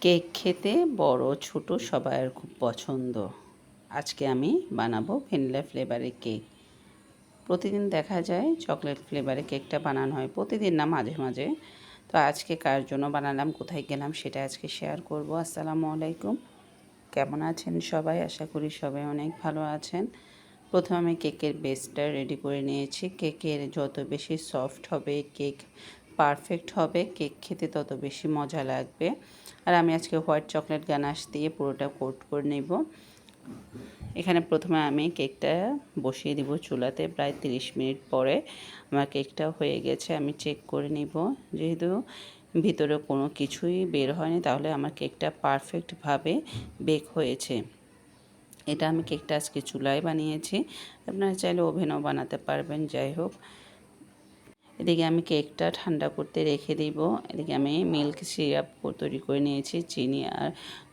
Cake খেতে বড় ছোট সবার খুব পছন্দ। আজকে আমি বানাবো ভ্যানিলা ফ্লেভারের কেক। প্রতিদিন দেখা যায় চকলেট ফ্লেভারে কেকটা বানানো হয় প্রতিদিন না, মাঝে মাঝে। তো আজকে কার জন্য বানালাম, কোথায় গেলাম সেটা আজকে শেয়ার করব। আসসালামু আলাইকুম। কেমন আছেন সবাই? আশা করি সবাই অনেক ভালো আছেন। প্রথমে আমি কেকের বেসটা রেডি করে নিয়েছি। কেকের যত বেশি সফট হবে, কেক পারফেক্ট হবে, কেক খেতে তত বেশি মজা লাগবে। আর আমি আজকে হোয়াইট চকলেট গানাশ দিয়ে পুরোটা কোট করে নেব। এখানে প্রথমে আমি কেকটা বসিয়ে দিব চুলাতে প্রায় 30 মিনিট পরে। আমার কেকটা হয়ে গেছে, আমি চেক করে নিব। যেহেতু ভিতরে কোনো কিছুই বের হয়নি, তাহলে আমার কেকটা পারফেক্টভাবে বেক হয়েছে। এটা আমি কেকটা আজকে চুলায় বানিয়েছি। আপনারা চাইলে ওভেনও বানাতে পারবেন, যাই হোক। এদিকে আমি কেকটা ঠান্ডা করতে রেখে দিব। এদিকে আমি মিল্ক সিরাপ তৈরি করে নিয়েছি, চিনি আর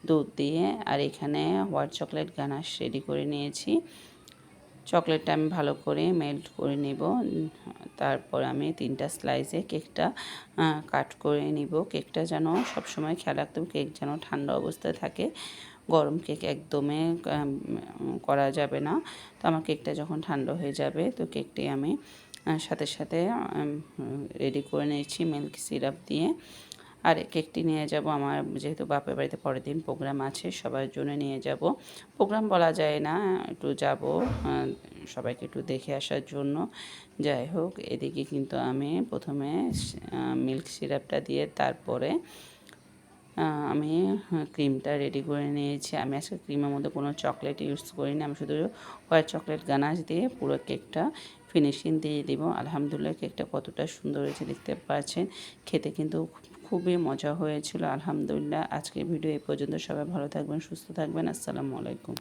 দুধ দিয়ে। আর এখানে হোয়াইট চকলেট গানাশ রেডি করে নিয়েছি। চকলেটটা আমি ভালো করে মেল্ট করে নেব। তারপর আমি তিনটা স্লাইসে কেকটা কাট করে নিব। কেকটা যেন সবসময় খেয়াল রাখতে কেক যেন ঠান্ডা অবস্থায় থাকে। গরম কেক একদমই করা যাবে না। তো আমার কেকটা যখন ঠান্ডা হয়ে যাবে, তো কেকটি আমি সাথে সাথে রেডি করে নিয়েছি মিল্ক সিরাপ দিয়ে। আর কেকটি নিয়ে যাব আমার, যেহেতু বাপের বাড়িতে পরের দিন প্রোগ্রাম আছে, সবার জন্য নিয়ে যাব। প্রোগ্রাম বলা যায় না, একটু যাব সবাইকে একটু দেখে আসার জন্য। যাই হোক, এদিকে কিন্তু আমি প্রথমে মিল্ক সিরাপটা দিয়ে তারপরে আমি ক্রিমটা রেডি করে নিয়েছি। আমি আজকে ক্রিমের মধ্যে কোনো চকলেট ইউজ করিনি, আমি শুধু হোয়াইট চকলেট গানাশ দিয়ে পুরো কেকটা ফিনিশিং দিয়ে দিব। আলহামদুলিল্লাহ কেকটা কতটা সুন্দর হয়েছে দেখতে পাচ্ছেন। খেতে কিন্তু খুবই মজা হয়েছিল। আলহামদুলিল্লাহ আজকের ভিডিও এ পর্যন্ত সবাই ভালো থাকবেন, সুস্থ থাকবেন। আসসালামু আলাইকুম।